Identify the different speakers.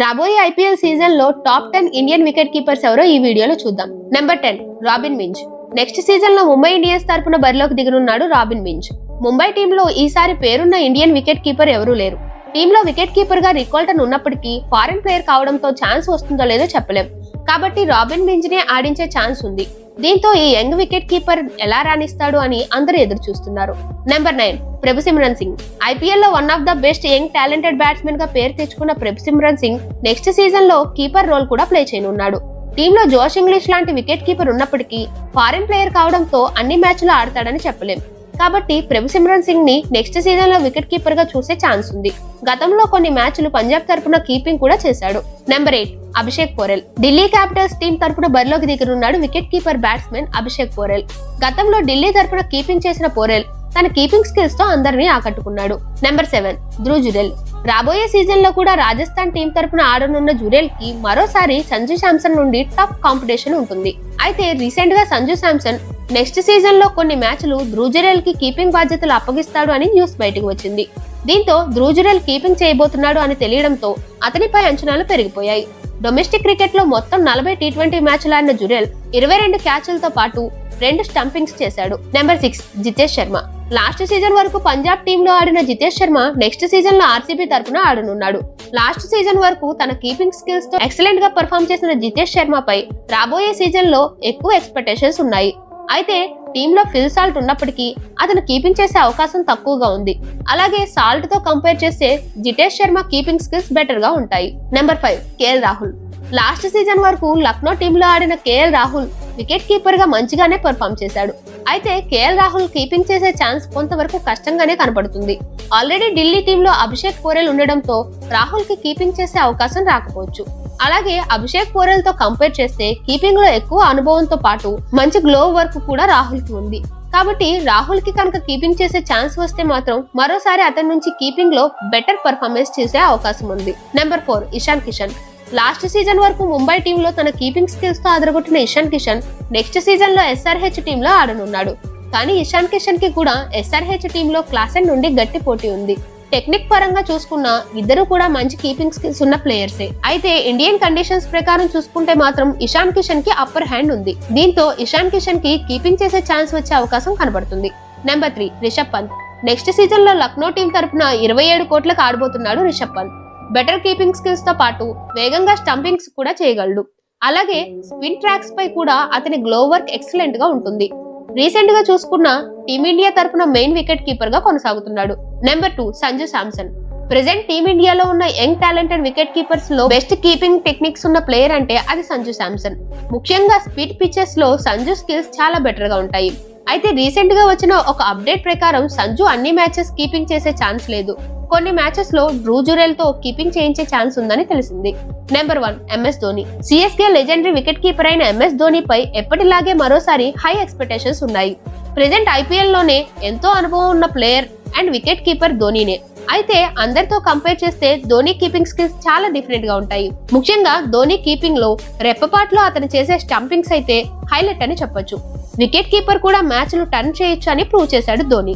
Speaker 1: రాబోయే ఐపీఎల్ సీజన్లో top ten Indian wicket keepers ఎవరో ఈ వీడియోలో చూద్దాం. Number ten Robin Minz. Next సీజన్లో ముంబై ఇండియన్స్ తరపున బరిలోకి దిగనున్నాడు రాబిన్ మింజ్. ముంబై టీంలో ఈసారి పేరున్న ఇండియన్ వికెట్ కీపర్ ఎవరూ లేరు. టీంలో వికెట్ కీపర్గా రికాల్టన్ ఉన్నప్పటికీ ఫారెన్ ప్లేయర్ కావడంతో ఛాన్స్ వస్తుందో లేదో చెప్పలేం. కాబట్టి రాబిన్ మింజ్ నే ఆడించే ఛాన్స్ ఉంది. దీంతో ఈ యంగ్ వికెట్ కీపర్ ఎలా రాణిస్తాడు అని అందరూ ఎదురు చూస్తున్నారు. Number nine Prabhsimran Singh. ఐపీఎల్లో one of the best young talented బ్యాట్స్మెన్గా పేరు తెచ్చుకున్న ప్రభుసిమ్రన్ సింగ్ నెక్స్ట్ సీజన్లో కీపర్ రోల్ కూడా ప్లే చేయనున్నాడు. టీంలో జోష్ ఇంగ్లీష్ లాంటి వికెట్ కీపర్ ఉన్నప్పటికీ ఫారిన్ ప్లేయర్ కావడంతో అన్ని మ్యాచ్లు ఆడతాడని చెప్పలేం. కాబట్టి ప్రభు సిమ్రన్ సింగ్ని నెక్స్ట్ సీజన్లో వికెట్ కీపర్గా చూసే ఛాన్స్ ఉంది. గతంలో కొన్ని మ్యాచ్లు పంజాబ్ తరపున కీపింగ్ కూడా చేశాడు. Number eight Abhishek Porel. Delhi Capitals team తరపున బరిలోకి దిగనున్నాడు wicket keeper batsmen Abhishek Porel. గతంలో ఢిల్లీ తరపున కీపింగ్ చేసిన పోరెల్ తన కీపింగ్ స్కిల్స్తో అందరినీ ఆకట్టుకున్నాడు. Number seven Dhruv Jurel. రాబోయే సీజన్లో కూడా రాజస్థాన్ టీం తరపున ఆడనున్న జురెల్కి మరోసారి సంజు శాంసన్ నుండి టఫ్ కాంపిటీషన్ ఉంటుంది. అయితే రీసెంట్గా సంజు శాంసన్ నెక్స్ట్ సీజన్లో కొన్ని మ్యాచ్లు ధ్రుజురెల్కి కీపింగ్ బాధ్యతలు అప్పగిస్తాడు అని న్యూస్ బయటకు వచ్చింది. దీంతో ధ్రుజురెల్ కీపింగ్ చేయబోతున్నాడు అని తెలియడంతో అతనిపై అంచనాలు పెరిగిపోయాయి. డొమెస్టిక్ క్రికెట్లో మొత్తం నలభై టీ ట్వంటీ మ్యాచ్లు ఆడిన జురెల్ ఇరవై రెండు క్యాచ్లతో పాటు రెండు స్టంపింగ్స్ చేశాడు. Number six Jitesh Sharma. Last season వరకు పంజాబ్ టీంలో ఆడిన జితేష్ శర్మ నెక్స్ట్ సీజన్లో ఆర్సీబీ తరపున ఆడనున్నాడు. లాస్ట్ సీజన్ వరకు తన కీపింగ్ స్కిల్స్తో ఎక్సలెంట్గా పర్ఫామ్ చేసిన జితేష్ శర్మపై రాబోయే సీజన్లో ఎక్కువ ఎక్స్పెక్టేషన్స్ ఉన్నాయి. అయితే టీంలో ఫిల్ సాల్ట్ ఉన్నప్పటికీ అతను కీపింగ్ చేసే అవకాశం తక్కువగా ఉంది. అలాగే సాల్ట్తో కంపేర్ చేస్తే జితేష్ శర్మ కీపింగ్ స్కిల్స్ బెటర్గా ఉంటాయి. Number five KL Rahul last season వరకు లక్నో టీంలో ఆడిన కేఎల్ రాహుల్ వికెట్ కీపర్గా మంచిగానే పర్ఫామ్ చేశాడు. అయితే కేఎల్ రాహుల్ కీపింగ్ చేసే ఛాన్స్ కొంతవరకు కష్టంగానే కనపడుతుంది ఆల్రెడీ ఢిల్లీ టీంలో అభిషేక్ పోరెల్ ఉండడంతో రాహుల్కి కీపింగ్ చేసే అవకాశం రాకపోవచ్చు. అలాగే అభిషేక్ పోరెల్తో కంపేర్ చేస్తే కీపింగ్లో ఎక్కువ అనుభవంతో పాటు మంచి గ్లో వర్క్ కూడా రాహుల్కి ఉంది. కాబట్టి రాహుల్కి కనుక కీపింగ్ చేసే ఛాన్స్ వస్తే మాత్రం మరోసారి అతని నుంచి కీపింగ్లో బెటర్ పర్ఫార్మెన్స్ చేసే అవకాశం ఉంది. Number four Ishan Kishan last season వరకు ముంబై టీంలో తన కీపింగ్ స్కిల్స్తో అదరగొట్టిన ఇషాన్ కిషన్ నెక్స్ట్ సీజన్లో ఎస్ఆర్హెచ్ టీంలో ఆడనున్నాడు. కానీ ఇషాన్ కిషన్కి కూడా ఎస్ఆర్హెచ్ టీంలో క్లాసెన్ నుండి గట్టి పోటీ ఉంది. టెక్నిక్ పరంగా చూసుకున్న ఇద్దరు కూడా మంచి కీపింగ్ స్కిల్స్ ఉన్న ప్లేయర్సే అయితే ఇండియన్ కండిషన్స్ ప్రకారం చూసుకుంటే మాత్రం ఇషాన్ కిషన్కి అప్పర్ హ్యాండ్ ఉంది. దీంతో ఇషాన్ కిషన్కి కీపింగ్ చేసే ఛాన్స్ వచ్చే అవకాశం కనబడుతుంది. Number three Rishabh Pant. Next సీజన్లో లక్నో టీం తరపున ఇరవై ఏడు కోట్లకు ఆడబోతున్నాడు రిషబ్ పంత్. బెటర్ కీపింగ్ స్కిల్స్తో పాటు వేగంగా స్టంపింగ్స్ కూడా చేయగలడు. అలాగే స్పిన్ ట్రాక్స్ పై కూడా అతని గ్లో వర్క్ ఎక్సలెంట్గా ఉంటుంది. రీసెంట్గా చూసుకున్న టీమిండియా తరపున మెయిన్ వికెట్ కీపర్గా కొనసాగుతున్నాడు. Number two Sanju Samson present టీమిండియాలో ఉన్న యంగ్ టాలెంటెడ్ వికెట్ కీపర్స్లో బెస్ట్ కీపింగ్ టెక్నిక్స్ ఉన్న ప్లేయర్ అంటే అది సంజు శాంసన్. ముఖ్యంగా స్పీడ్ పిచెస్లో సంజు స్కిల్స్ చాలా బెటర్గా ఉంటాయి. అయితే రీసెంట్గా వచ్చిన ఒక అప్డేట్ ప్రకారం సంజు అన్ని మ్యాచెస్ కీపింగ్ చేసే ఛాన్స్ లేదు. కొన్ని మ్యాచెస్లో డ్రూజురెల్తో కీపింగ్ చేయించే ఛాన్స్ ఉందని తెలిసింది. Number one MS Dhoni CSK legendary wicket keeper అయిన ఎంఎస్ ధోనిపై ఎప్పటిలాగే మరోసారి హై ఎక్స్పెక్టేషన్స్ ఉన్నాయి. ప్రెసెంట్ ఐపీఎల్లోనే ఎంతో అనుభవం ఉన్న ప్లేయర్ అండ్ వికెట్ కీపర్ ధోనినే. అయితే అందరితో కంపేర్ చేస్తే ధోని కీపింగ్ స్కిల్స్ చాలా డిఫరెంట్గా ఉంటాయి. ముఖ్యంగా ధోని కీపింగ్లో రెప్పపాట్లో అతను చేసే స్టంపింగ్స్ అయితే హైలైట్ అని చెప్పొచ్చు. వికెట్ కీపర్ కూడా మ్యాచ్లు టర్న్ చేయొచ్చు అని ప్రూవ్ చేశాడు ధోని.